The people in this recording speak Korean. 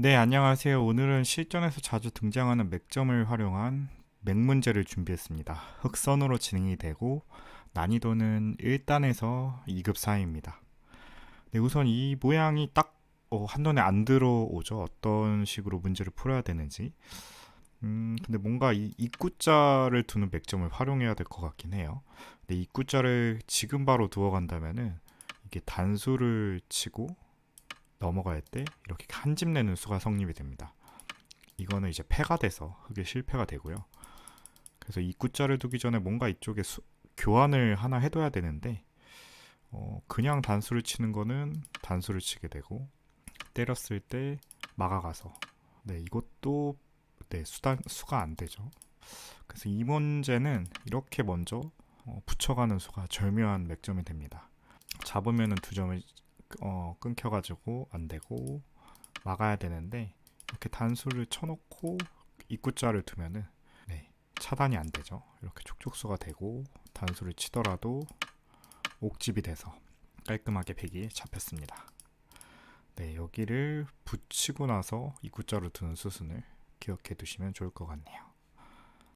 네, 안녕하세요. 오늘은 실전에서 자주 등장하는 맥점을 활용한 맥 문제를 준비했습니다. 흑선으로 진행이 되고 난이도는 1단에서 2급 사이입니다. 네, 우선 이 모양이 딱 어, 한눈에 안 들어오죠. 어떤 식으로 문제를 풀어야 되는지. 음, 근데 뭔가 이 입구자를 두는 맥점을 활용해야 될 것 같긴 해요. 근데 입구자를 지금 바로 두어 간다면은 이게 단수를 치고 넘어갈 때 이렇게 한 집 내는 수가 성립이 됩니다. 이거는 이제 패가 돼서 흑의 실패가 되고요. 그래서 입구자를 두기 전에 뭔가 이쪽에 수- 교환을 하나 해둬야 되는데 어, 그냥 단수를 치는 거는 단수를 치게 되고 때렸을 때 막아가서 네 이것도 네 수단 수가 안 되죠. 그래서 이 문제는 이렇게 먼저 어, 붙여가는 수가 절묘한 맥점이 됩니다. 잡으면은 두 점을 어, 끊겨가지고 안 되고 막아야 되는데 이렇게 단수를 쳐놓고 입구자를 두면은 네, 차단이 안 되죠. 이렇게 촉촉수가 되고 단수를 치더라도 옥집이 돼서 깔끔하게 백이 잡혔습니다. 네, 여기를 붙이고 나서 입구자로 두는 수순을 기억해 두시면 좋을 것 같네요.